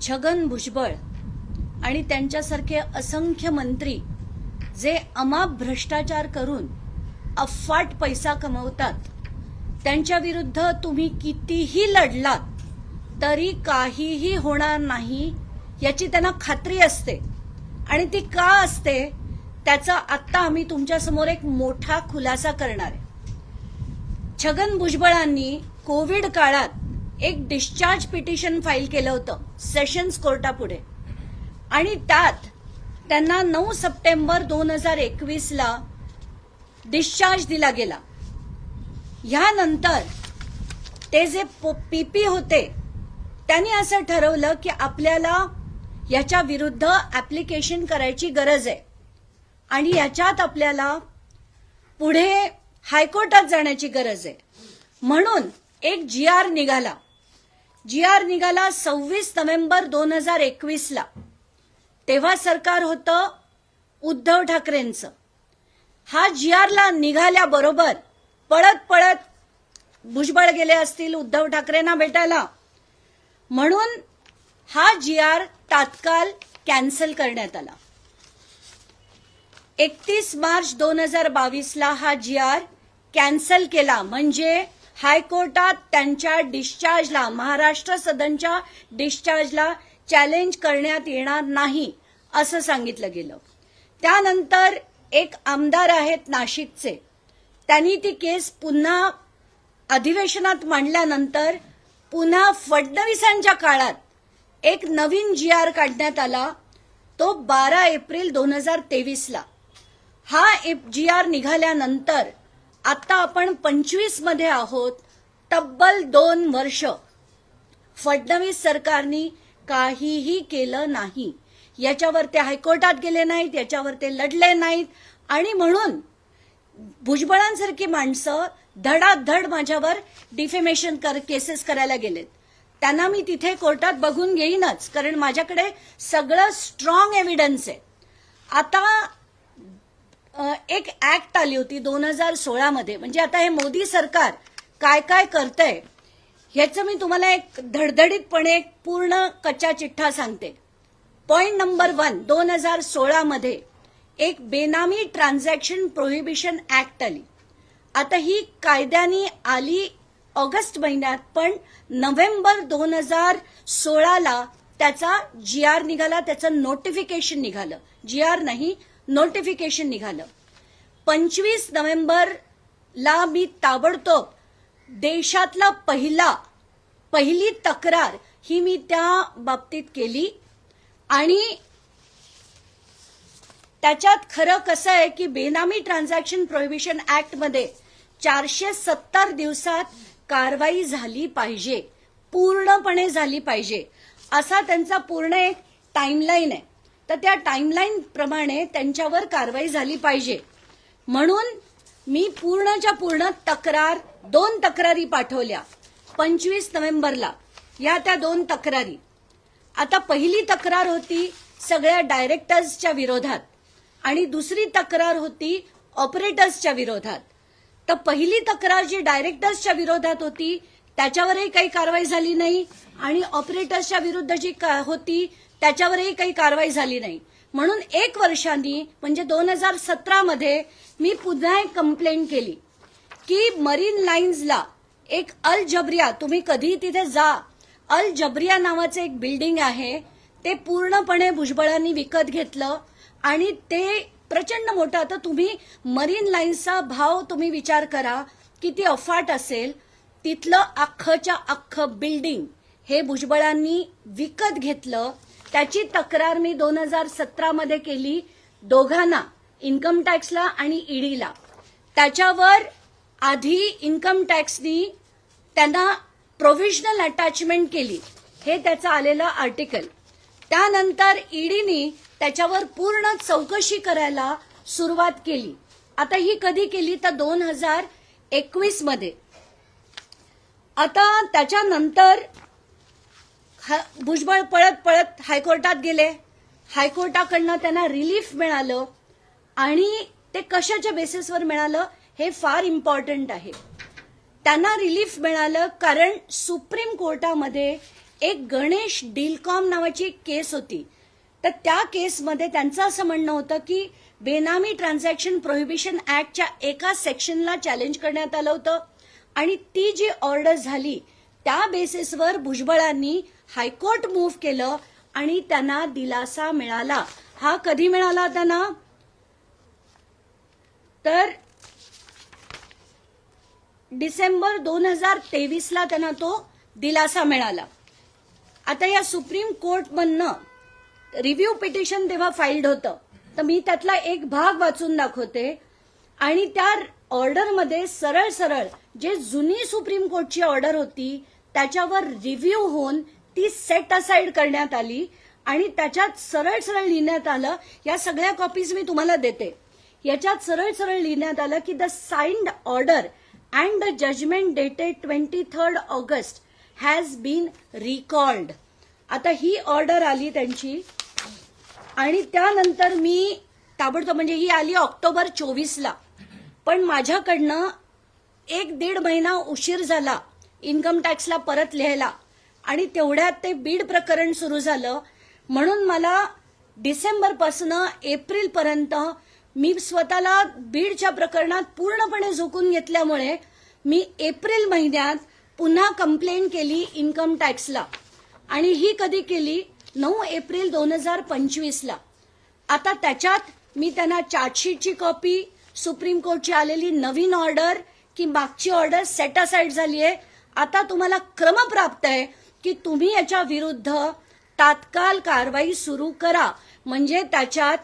छगन भुजबळ आणि त्यांच्यासारखे असंख्य मंत्री जे अमाप भ्रष्टाचार करून अफाट पैसा कमवतात त्यांच्या विरुद्ध तुम्ही कितीही लढलात तरी काहीही होणार नाही याची त्यांना खात्री असते. आणि ती का असते त्याचा आत्ता आम्ही तुमच्यासमोर एक मोठा खुलासा करणार आहे. छगन भुजबळांनी कोविड काळात एक डिस्चार्ज पिटिशन फाईल केलं होतं सेशन्स कोर्टापुढे. आणि त्यात त्यांना नऊ सप्टेंबर दोन हजार एकवीसला डिस्चार्ज दिला गेला. ह्यानंतर ते जे पीपी होते त्यांनी असं ठरवलं की आपल्याला याच्या विरुद्ध ऍप्लिकेशन करायची गरज आहे. आणि याच्यात आपल्याला पुढे हायकोर्टात जाण्याची गरज आहे. म्हणून एक जी आर निघाला. जी आर निघाला सव्वीस नोव्हेंबर दोन हजार एकवीसला. तेव्हा सरकार होतं उद्धव ठाकरेंचं. हा जी आरला निघाल्याबरोबर पळत पळत भुजबळ गेले असतील उद्धव ठाकरेंना भेटायला. म्हणून हा जी आर तात्काळ कॅन्सल करण्यात आला. एकतीस मार्च दोन हजार बावीसला हा जी आर कॅन्सल केला. म्हणजे हायकोर्टात त्यांच्या डिस्चार्जला महाराष्ट्र सदनच्या डिस्चार्जला चॅलेंज करण्यात येणार नाही असं सांगितलं गेलं. त्यानंतर एक आमदार आहेत नाशिकचे. त्यांनी ती केस पुन्हा अधिवेशनात मांडल्यानंतर पुन्हा फडणवीसांच्या काळात एक नवीन जी आर काढण्यात आला तो बारा एप्रिल दोन हजार तेवीसला. हा जी आर निघाल्यानंतर आता आपण पंचवीसमध्ये आहोत. तब्बल दोन वर्ष. फडणवीस सरकारनी काहीही केलं नाही. याच्यावर ते हायकोर्टात गेले नाहीत याच्यावर ते लढले नाहीत. आणि म्हणून भुजबळांसारखी माणसं धडाधड माझ्यावर डिफेमेशन कर केसेस करायला गेलेत. त्यांना मी तिथे कोर्टात बघून घेईनच कारण माझ्याकडे सगळं स्ट्रॉंग एव्हिडन्स आहे. आता एक ऍक्ट आली होती दोन हजार सोळामध्ये. म्हणजे आता हे मोदी सरकार काय काय करतंय ह्याचं मी तुम्हाला एक धडधडीतपणे एक पूर्ण कच्चा चिठ्ठा सांगते. पॉइंट नंबर वन दोन हजार सोळामध्ये एक बेनामी ट्रान्झॅक्शन प्रोहिबिशन ऍक्ट आली. आता ही कायद्याने आली ऑगस्ट महिन्यात पण नोव्हेंबर दोन हजार सोळाला त्याचा जी आर निघाला त्याचं नोटिफिकेशन निघालं. जी आर नाही नोटिफिकेशन निघालं. पंचवीस नोव्हेंबरला मी ताबडतोब देशातला पहिला पहिली तक्रार ही मी त्या बाबतीत केली. आणि त्याच्यात खरं कसं आहे की बेनामी ट्रान्झॅक्शन प्रोहिबिशन ऍक्टमध्ये चारशे सत्तर दिवसात कारवाई झाली पाहिजे. पूर्णपणे झाली पाहिजे. असा त्यांचा पूर्ण एक टाईमलाईन आहे. तर त्या टाईमलाईनप्रमाणे त्यांच्यावर कारवाई झाली पाहिजे. म्हणून मी पूर्णच्या पूर्ण तक्रार दोन तक्रारी पाठवल्या. पंचवीस नोव्हेंबरला. या त्या दोन तक्रारी. आता पहिली तक्रार होती सगळ्या डायरेक्टर्सच्या विरोधात आणि दुसरी तक्रार होती ऑपरेटर्सच्या विरोधात. तर पहिली तक्रार जी डायरेक्टर्सच्या विरोधात होती त्याच्यावरही काही कारवाई झाली नाही आणि ऑपरेटर्सच्या विरुद्ध जी का- होती त्याच्यावरही काही कारवाई झाली नाही. म्हणून एक वर्षांनी म्हणजे दोन हजार सतरामध्ये मी पुन्हा एक कंप्लेंट केली की मरीन लाईन्सला एक अल जबरिया तुम्ही कधी तिथे जा. अल जबरिया नावाचं एक बिल्डिंग आहे. ते पूर्णपणे भुजबळांनी विकत घेतलं आणि ते प्रचंड मोठं. आता तुम्ही मरीन लाईन्सचा भाव तुम्ही विचार करा किती अफाट असेल. तिथलं अख्खच्या अख्खं बिल्डिंग हे भुजबळांनी विकत घेतलं. त्याची तक्रार मी दोन हजार सतरामध्ये केली दोघांना इन्कम टॅक्सला आणि ईडीला त्याच्यावर आधी इन्कम टॅक्सनी त्यांना प्रोव्हिजनल अटॅचमेंट केली. हे त्याचं आलेलं आर्टिकल त्यानंतर ईडीनी त्याच्यावर पूर्ण चौकशी करायला सुरुवात केली. आता ही कधी केली? तर दोन हजार एकवीसमध्ये. आता त्याच्यानंतर भुजबळ पळत पळत हायकोर्टात गेले. हायकोर्टाकडनं त्यांना रिलीफ मिळालं आणि ते कशाच्या बेसिसवर मिळालं हे फार इम्पॉर्टंट आहे. त्यांना रिलीफ मिळालं कारण सुप्रीम कोर्टामध्ये एक गणेश डीलकॉम नावाची एक केस होती. तर त्या केसमध्ये त्यांचं असं म्हणणं होतं की बेनामी ट्रान्झॅक्शन प्रोहिबिशन ऍक्टच्या एका सेक्शनला चॅलेंज करण्यात आलं होतं. आणि ती जी ऑर्डर झाली त्या बेसिसवर भुजबळांनी हायकोर्ट मूव्ह केलं आणि त्यांना दिलासा मिळाला. हा कधी मिळाला त्यांना? तर डिसेंबर दोन हजार तेवीसला त्यांना तो दिलासा मिळाला. आता या सुप्रीम कोर्टमधनं रिव्ह्यू पिटिशन तेव्हा फाईल्ड होतं. तर मी त्यातला एक भाग वाचून दाखवते. आणि त्या ऑर्डरमध्ये सरळ सरळ जे जुनी सुप्रीम कोर्टची ऑर्डर होती त्याच्यावर रिव्ह्यू होऊन ती सेट असाइड करण्यात आली आणि त्याच्यात सरळ सरळ लिहिण्यात आलं या सगळ्या कॉपीज मी तुम्हाला देते. याच्यात सरळ सरळ लिहिण्यात आलं की the signed order and the judgment dated twenty third August has been recalled आता ही ऑर्डर आली त्यांची आणि त्यानंतर मी ताबडतोब म्हणजे ही आली ऑक्टोबर चोवीसला. पण माझ्याकडनं एक दीड महिना उशीर झाला इन्कम टॅक्सला परत लिहायला. आणि तेवढ्यात ते बीड प्रकरण सुरू झालं. म्हणून मला डिसेंबरपासनं एप्रिलपर्यंत मी स्वतःला बीडच्या प्रकरणात पूर्णपणे झोकून घेतल्यामुळे मी एप्रिल महिन्यात पुन्हा कंप्लेंट केली इन्कम टॅक्सला आणि ही कधी केली? नऊ एप्रिल दोन हजार पंचवीसला. आता त्याच्यात मी त्यांना चार्जशीटची कॉपी सुप्रीम कोर्टची आलेली नवीन ऑर्डर की मागची ऑर्डर सेटासाईड झाली आहे आता तुम्हाला क्रमप्राप्त आहे की तुम्ही याच्या विरुद्ध तात्काळ कारवाई सुरू करा. म्हणजे त्याच्यात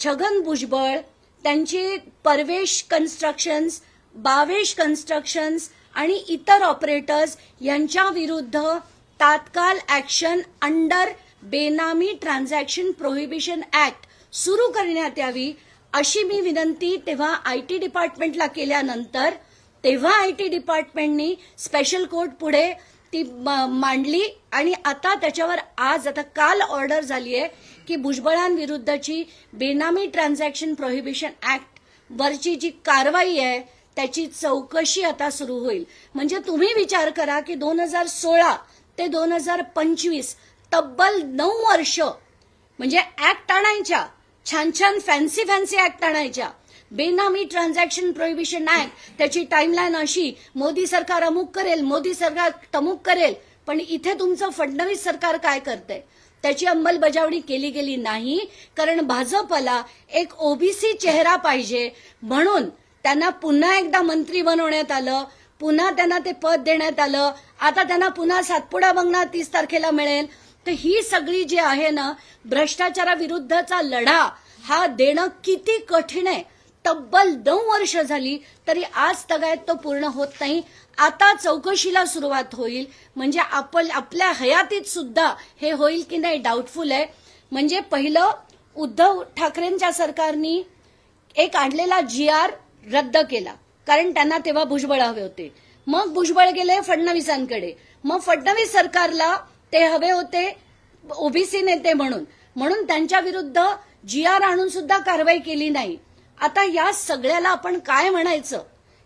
छगन भुजबळ त्यांची परवेश कन्स्ट्रक्शन्स बावेश कन्स्ट्रक्शन्स आणि इतर ऑपरेटर्स यांच्या विरुद्ध तात्काळ action under benami transaction prohibition act सुरू करण्यात यावी अशी मी विनंती तेव्हा आय टी डिपार्टमेंटला केल्यानंतर तेव्हा आय टी डिपार्टमेंटनी स्पेशल कोर्ट पुढे ती म- मांडली. आणि आता त्याच्यावर आज आता काल ऑर्डर झाली आहे की भुजबळांविरुद्धची बेनामी ट्रान्झॅक्शन प्रोहिबिशन ऍक्ट वरची जी कारवाई आहे त्याची चौकशी आता सुरू होईल. म्हणजे तुम्ही विचार करा की दोन हजार सोळा ते दोन हजार पंचवीस तब्बल नऊ वर्ष म्हणजे ऍक्ट आणायच्या छान छान फॅन्सी फॅन्सी ऍक्ट आणायच्या बेनामी ट्रान्झॅक्शन प्रोहिबिशन ऍक्ट त्याची टाइमलाईन अशी मोदी सरकार अमुक करेल मोदी सरकार तमुक करेल पण इथे तुमचं फडणवीस सरकार काय करतंय? त्याची अंमलबजावणी केली गेली नाही कारण भाजपला एक ओबीसी चेहरा पाहिजे म्हणून त्यांना पुन्हा एकदा मंत्री बनवण्यात आलं पुन्हा त्यांना ते पद देण्यात आलं आता त्यांना पुन्हा सातपुडा बंगला तीस तारखेला मिळेल. तर ही सगळी जी आहे ना भ्रष्टाचाराविरुद्धचा लढा हा देणं किती कठीण आहे. तब्बल नऊ वर्ष झाली तरी आज तगायत तो पूर्ण होत नाही. आता चौकशीला सुरुवात होईल. म्हणजे आपण आपल्या हयातीत सुद्धा हे होईल की नाही डाऊटफुल आहे. म्हणजे पहिलं उद्धव ठाकरेंच्या सरकारनी एक आणलेला जी आर रद्द केला. कारण त्यांना तेव्हा भुजबळ हवे होते. मग भुजबळ गेले फडणवीसांकडे. मग फडणवीस सरकारला ते हवे होते ओबीसी नेते म्हणून. म्हणून त्यांच्या विरुद्ध जी आर आणून सुद्धा कारवाई केली नाही. आता या सगळ्याला आपण काय म्हणायचं?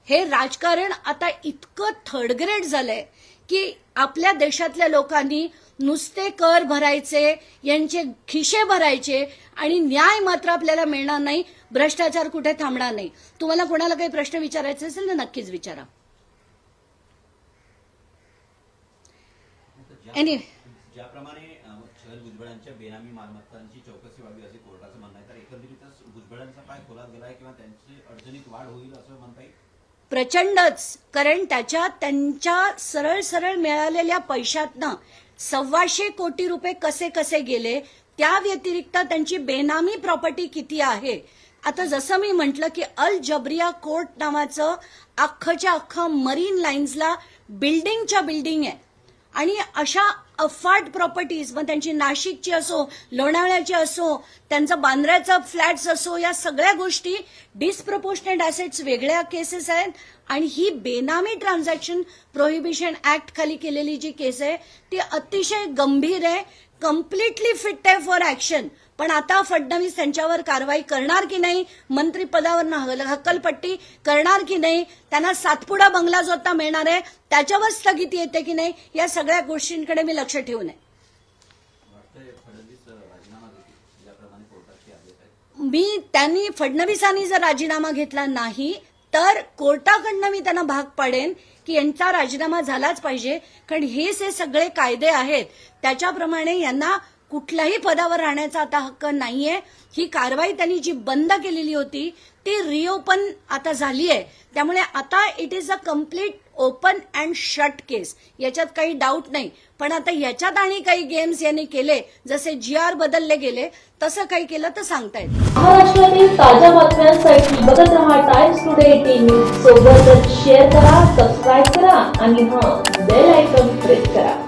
हे राजकारण आता इतकं थर्ड ग्रेड झालंय की आपल्या देशातल्या लोकांनी नुसते कर भरायचे यांचे खिशे भरायचे आणि न्याय मात्र आपल्याला मिळणार नाही भ्रष्टाचार कुठे थांबणार नाही. तुम्हाला कोणाला काही प्रश्न विचारायचे असेल ना नक्कीच विचारा. ज्याप्रमाणे छगन भुजबळांच्या बेनामी मालमत्तांची चौकशी व्हावी असे कोर्टाचं म्हणणं आहे तर एकंदरीतच भुजबळांचा पाय खोलात गेलाय किंवा त्यांची अडचणीत वाढ होईल असं म्हणता येईल प्रचंडच कारण त्याच्या त्यांच्या सरळ सरळ मिळालेल्या पैशातनं सव्वाशे कोटी रुपये कसे कसे गेले त्या व्यतिरिक्त त्यांची बेनामी प्रॉपर्टी किती आहे? आता जसं मी म्हटलं की अल जबरिया कोर्ट नावाचं अख्खच्या अख्खं मरीन लाईन्सला बिल्डिंगच्या बिल्डिंग आहे. आणि अशा अफाट प्रॉपर्टीज मग त्यांची नाशिकची असो लोणावळ्याची असो त्यांचं बांद्र्याचं फ्लॅट्स असो या सगळ्या गोष्टी डिस्प्रपोर्शनेट ॲसेट्स वेगळ्या केसेस आहेत. आणि ही बेनामी ट्रान्झॅक्शन प्रोहिबिशन ऍक्ट खाली केलेली जी केस आहे ती अतिशय गंभीर आहे. कम्प्लिटली फिट आहे फॉर ऍक्शन पण आता फडणवीस त्यांच्यावर कारवाई करणार की नाही मंत्रिपदावर हक्कलपट्टी करणार की नाही त्यांना सातपुडा बंगला जो आता मिळणार आहे त्याच्यावर स्थगिती येते की नाही या सगळ्या गोष्टींकडे मी लक्ष ठेवून आहे. मी त्यांनी फडणवीसांनी जर राजीनामा घेतला नाही तर कोर्टाकडनं मी त्यांना भाग पाडेन की यांचा राजीनामा झालाच पाहिजे. कारण हेच हे सगळे कायदे आहेत. त्याच्याप्रमाणे यांना कुठल्याही पदावर राहण्याचा आता हक्क नाहीये. ही कारवाई त्यांनी जी बंद केलेली होती ती रिओपन आता झाली आहे त्यामुळे आता it is a complete open and shut case याच्यात काही डाऊट नाही. पण आता याच्यात आणि काही गेम्स यांनी केले जसे जी आर बदलले गेले तसं काही केलं तर सांगता येत महाराष्ट्रातील ताज्या बातम्यांसाठी बघत राहा टाइम्स टुडे सोबतच शेअर करा सबस्क्राईब करा आणि हा बेल आयकॉन प्रेस करा.